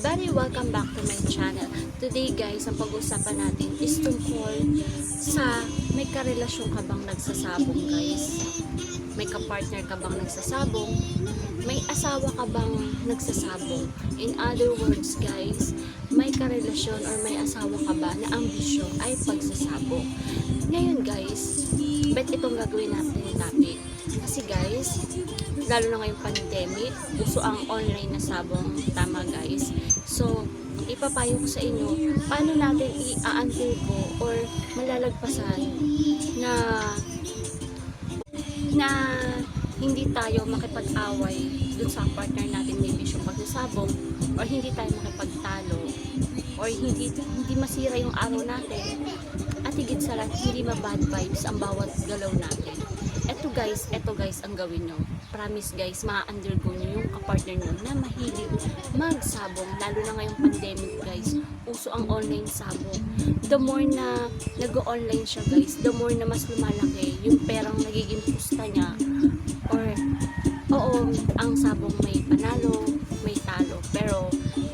everybody! Welcome back to my channel. Today guys, ang pag-usapan natin is tungkol sa may karelasyon ka bang nagsasabong guys? May kapartner ka bang nagsasabong? May asawa ka bang nagsasabong? In other words guys, may karelasyon or may asawa ka ba na ang bisyo ay pagsasabong? Ngayon guys, bet itong gagawin natin yung topic. Kasi guys, lalo na ngayong pandemic, uso ang online na sabong, tama guys. So, ipapayo ko sa inyo, paano natin i-aantiko or malalagpasan na na hindi tayo makipag-away dun sa partner natin may bisyo pagsasabong or hindi tayo makipagtalo or hindi hindi masira yung araw natin. At higit sa lahat hindi ma-bad vibes ang bawat galaw natin guys, eto guys ang gawin nyo. Promise guys, ma-undergo nyo yung kapartner nyo na mahilig magsabong. Lalo na ngayong pandemic guys, uso ang online sabong. The more na nag-online siya guys, the more na mas lumalaki yung perang nagiging pusta niya. Or, oo, ang sabong may panalo, may talo. Pero,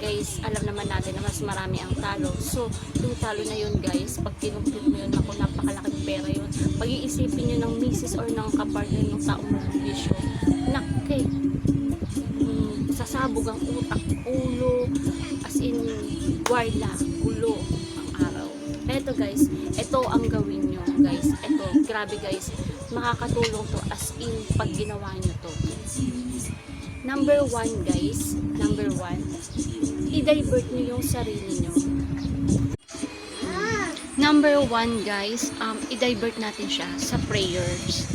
guys, alam naman natin na mas marami ang talo. So, yung talo na yun guys, pag kinumpit mo yun, ako napakalaking pera yun. Pag-iisipin nyo ng misis or ng kapartner ng taong bisyo, nakke, mm, sasabog ang utak, ulo, as in, warla, gulo ang araw. Eto guys, ito ang gawin nyo guys. Ito, grabe guys, makakatulong to as in pag ginawa nyo to. Number one guys, number one, i-divert nyo yung sarili nyo. Number one guys, um, i-divert natin siya sa prayers.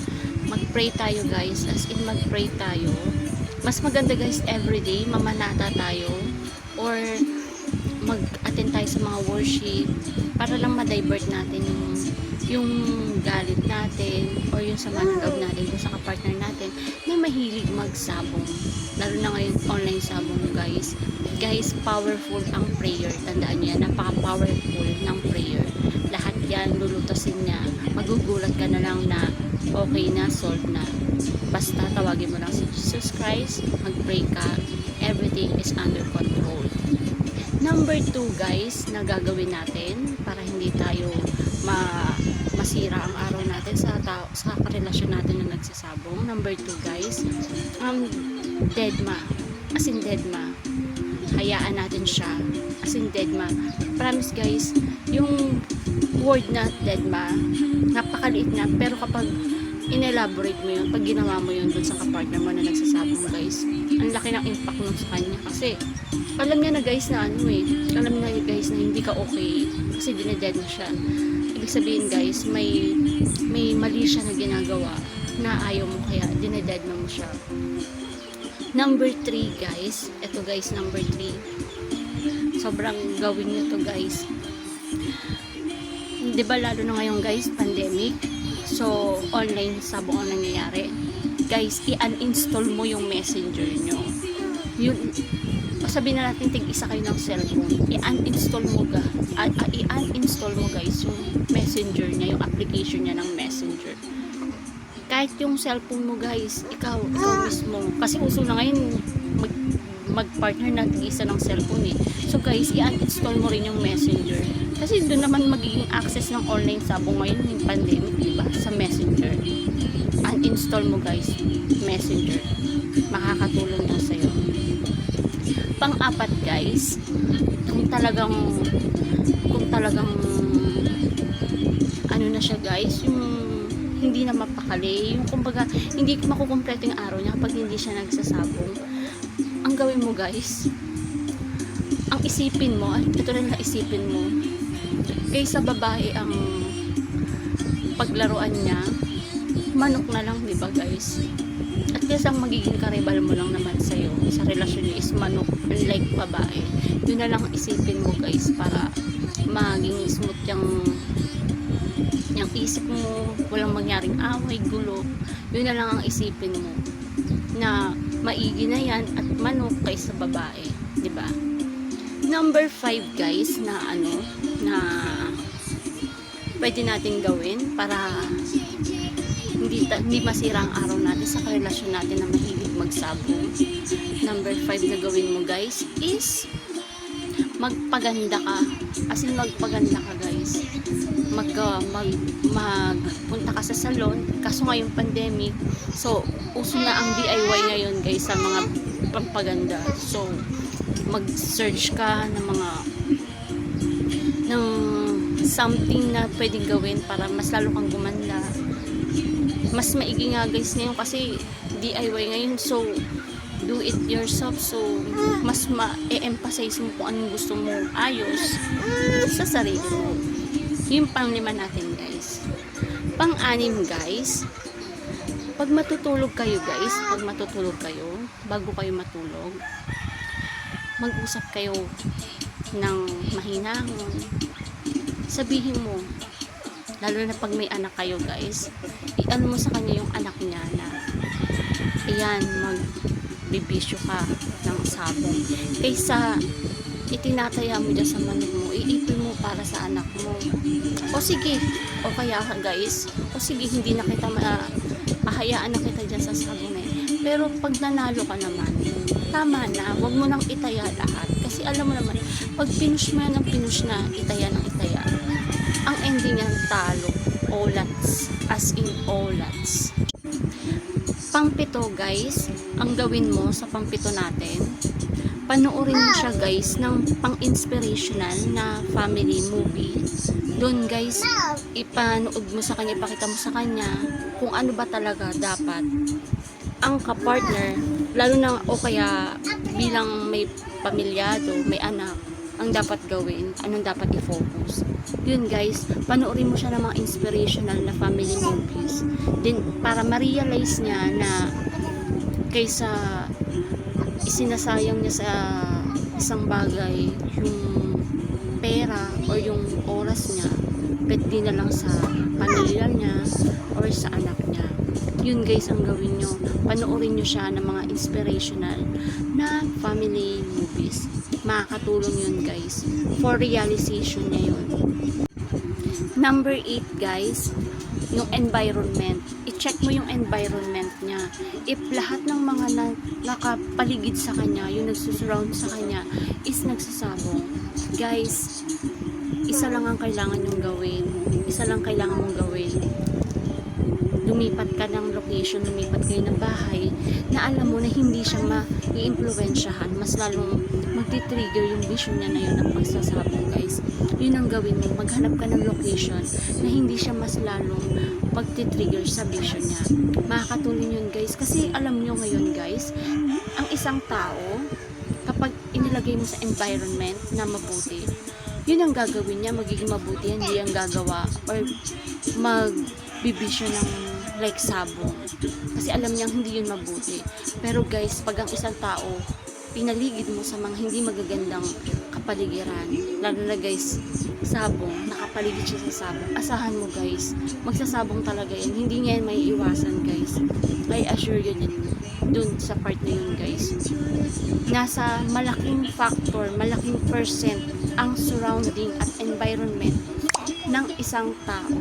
Mag-pray tayo guys, as in mag-pray tayo. Mas maganda guys everyday, mamanata tayo or mag-attend tayo sa mga worship para lang ma-divert natin yung yung galit natin or yung sama ng loob natin kung sa kapartner natin na mahilig magsabong. Lalo na ngayon online sabong guys. Guys, powerful ang prayer. Tandaan niya, napaka-powerful ng prayer. Lahat yan, lulutasin niya. Magugulat ka na lang na okay na, solved na. Basta tawagin mo lang si Jesus Christ, mag-pray ka, everything is under control. Number two guys, na gagawin natin para hindi tayo ma masira ang araw natin sa tao, sa karelasyon natin na nagsasabong. Number two guys, um, deadma. As in deadma. Hayaan natin siya. As in deadma. Promise guys, yung word na deadma, napakaliit na. Pero kapag in-elaborate mo yun, pag ginawa mo yun dun sa kapartner mo na nagsasabong guys, ang laki ng impact nun sa kanya. Kasi, alam niya na guys na ano eh, alam niya guys na hindi ka okay kasi dineded na siya. Ibig sabihin guys, may may mali siya na ginagawa na ayaw mo kaya dineded na mo siya. Number 3 guys, eto guys number 3. Sobrang gawin niyo to guys. 'Di ba lalo na ngayon guys, pandemic. So, online sabong ang nangyayari. Guys, i-uninstall mo yung messenger nyo. Yun, sabihin na natin tig isa kayo ng cellphone, i-uninstall mo ga, i-uninstall mo guys yung messenger niya, yung application niya ng messenger. Kahit yung cellphone mo guys, ikaw, ikaw mismo. Kasi uso na ngayon mag, mag-partner na isa ng cellphone eh. So guys, i-uninstall mo rin yung messenger. Kasi doon naman magiging access ng online sabong ngayon yung pandemic, di ba? Sa messenger. Uninstall mo guys, messenger. Makakatulong yan sa'yo pang-apat guys, kung talagang kung talagang ano na siya guys, yung hindi na mapakali, yung kumbaga hindi makukumpleto yung araw niya kapag hindi siya nagsasabong. Ang gawin mo guys, ang isipin mo, at ito rin na isipin mo, kaysa babae ang paglaruan niya, manok na lang, di ba guys? At least ang magiging karibal mo lang naman sa'yo sa relasyon niyo is manok, unlike babae. Yun na lang ang isipin mo guys para maging smooth yung yung isip mo, walang mangyaring away, gulo. Yun na lang ang isipin mo na maigi na yan at manok kaysa babae, di ba? Number 5 guys na ano na pwede nating gawin para hindi, masira ang araw natin sa karelasyon natin na mahilig magsabong. Number 5 na gawin mo guys is magpaganda ka. As in, magpaganda ka guys. Mag, uh, mag, magpunta ka sa salon. Kaso ngayong pandemic, so, uso na ang DIY ngayon guys sa mga pampaganda. So, mag-search ka ng mga ng something na pwedeng gawin para mas lalo kang gumanda. Mas maigi nga guys ngayon kasi DIY ngayon so do it yourself so mas ma-emphasize mo kung anong gusto mo ayos sa sarili mo. Yung pang lima natin guys. Pang anim guys. Pag matutulog kayo guys, pag matutulog kayo, bago kayo matulog, mag-usap kayo ng mahinahon. Sabihin mo, lalo na pag may anak kayo guys, i-ano mo sa kanya yung anak niya na ayan, magbibisyo ka ng sabong. Kaysa itinataya mo dyan sa manok mo, iipon mo para sa anak mo. O sige, o kaya guys, o sige, hindi na kita ma ahayaan na kita dyan sa na yan. Pero pag nanalo ka naman, tama na, wag mo nang itaya lahat. Kasi alam mo naman, pag pinush mo yan ng pinush na itaya ng itaya, ang ending yan talo, olats, as in olats. Pangpito guys, ang gawin mo sa pangpito natin, panoorin mo siya guys ng pang-inspirational na family movie. Doon guys, ipanood mo sa kanya, ipakita mo sa kanya kung ano ba talaga dapat ang kapartner, lalo na o kaya bilang may pamilyado, may anak, ang dapat gawin, anong dapat i-focus. Yun guys, panoorin mo siya ng mga inspirational na family movies. Then, para ma-realize niya na kaysa isinasayang niya sa isang bagay yung pera or yung oras niya, pwede na lang sa pamilya niya or sa anak niya. Yun guys ang gawin nyo. Panoorin nyo siya ng mga inspirational na family movies. Makakatulong yun guys. For realization niya yun. Number 8 guys, yung environment. I-check mo yung environment niya. If lahat ng mga na, nakapaligid sa kanya, yung nagsusurround sa kanya, is nagsasabong. Guys, isa lang ang kailangan yung gawin. Isa lang kailangan mong gawin. Lumipat ka ng location, lumipat kayo ng bahay, na alam mo na hindi siya ma-i-impluensyahan. Mas lalong magti-trigger yung vision niya na yun ng pagsasabong guys. Yun ang gawin mo. Maghanap ka ng location na hindi siya mas lalong magti-trigger sa vision niya. Makakatulong yun guys. Kasi alam nyo ngayon guys, ang isang tao, kapag inilagay mo sa environment na mabuti, yun ang gagawin niya, magiging mabuti, hindi ang gagawa or magbibisyo ng like sabong. Kasi alam niyang hindi yun mabuti. Pero guys, pag ang isang tao, pinaligid mo sa mga hindi magagandang kapaligiran, lalo na guys, sabong, nakapaligid siya sa sabong, asahan mo guys, magsasabong talaga yan. Hindi niya yan may iwasan guys. I assure you din dun sa part na yun guys. Nasa malaking factor, malaking percent ang surrounding at environment ng isang tao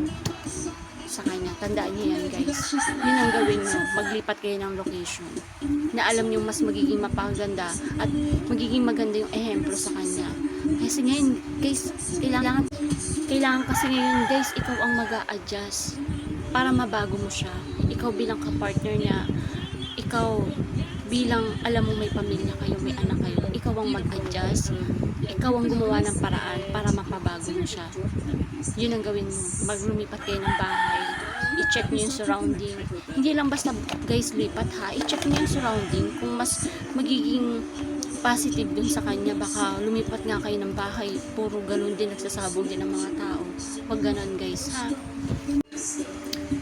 sa kanya. Tandaan niyo yan guys. Yun ang gawin mo. Maglipat kayo ng location. Na alam niyo mas magiging mapaganda at magiging maganda yung ehemplo sa kanya. Kasi ngayon guys, kailangan, kailangan kasi ngayon guys, ikaw ang mag adjust para mabago mo siya. Ikaw bilang kapartner niya, ikaw bilang alam mo may pamilya kayo, may anak kayo, ikaw ang mag-adjust, ikaw ang gumawa ng paraan para mapabago mo siya. Yun ang gawin mo. Maglumipat kayo ng bahay, i-check nyo yung surrounding. Hindi lang basta guys lipat ha, i-check nyo yung surrounding kung mas magiging positive dun sa kanya, baka lumipat nga kayo ng bahay, puro ganun din, nagsasabog din ng mga tao. Huwag ganun guys ha.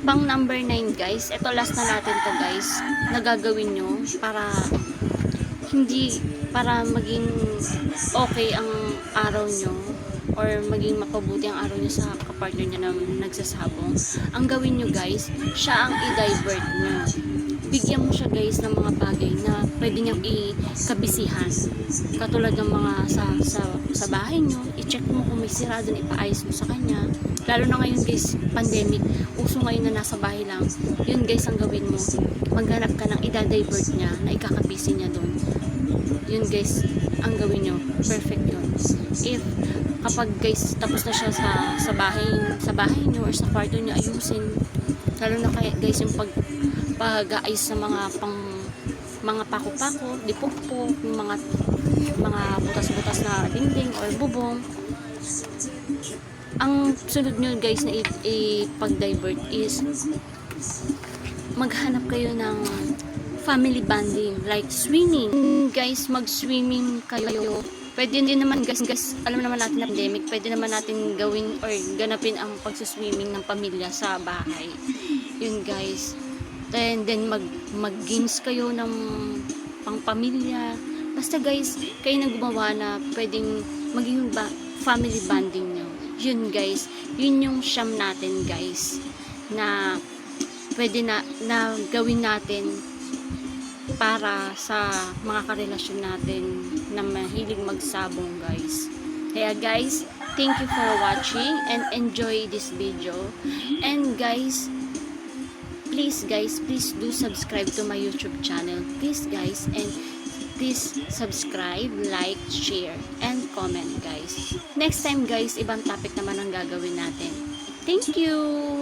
Pang number 9 guys, ito last na natin to guys, nagagawin nyo para hindi, para maging okay ang araw nyo or maging mapabuti ang araw nyo sa kapartner nyo na nagsasabong. Ang gawin nyo guys, siya ang i-divert nyo. Bigyan mo siya guys ng mga bagay na pwede niyang ikabisihan. Katulad ng mga sa, sa, sa bahay nyo, i-check mo kung may sira doon, ipaayos mo sa kanya. Lalo na ngayon guys, pandemic, uso ngayon na nasa bahay lang. Yun guys ang gawin mo. Maghanap ka ng ida-divert niya na ikakabisi niya doon. Yun guys, ang gawin nyo. Perfect yun. If kapag guys tapos na siya sa sa bahay sa bahay nyo or sa kwarto nyo ayusin lalo na kaya guys yung pag pag-aayos sa mga pang mga pako-pako, dipok-pok, yung mga mga butas-butas na dingding or bubong. Ang sunod nyo guys na ipag-divert is maghanap kayo ng family bonding like swimming. Guys, mag-swimming kayo. Pwede din naman guys, guys, alam naman natin na pandemic, pwede naman natin gawin or ganapin ang pagsuswimming ng pamilya sa bahay. Yun guys. Then, then mag, mag-games kayo ng pangpamilya. Basta guys, kayo na gumawa na pwedeng maging ba, family bonding nyo. Yun guys, yun yung siyam natin guys na pwede na, na gawin natin para sa mga karelasyon natin na mahilig magsabong guys. Kaya guys, thank you for watching and enjoy this video. And guys, please guys, please do subscribe to my YouTube channel. Please guys, and please subscribe, like, share, and comment guys. Next time guys, ibang topic naman ang gagawin natin. Thank you!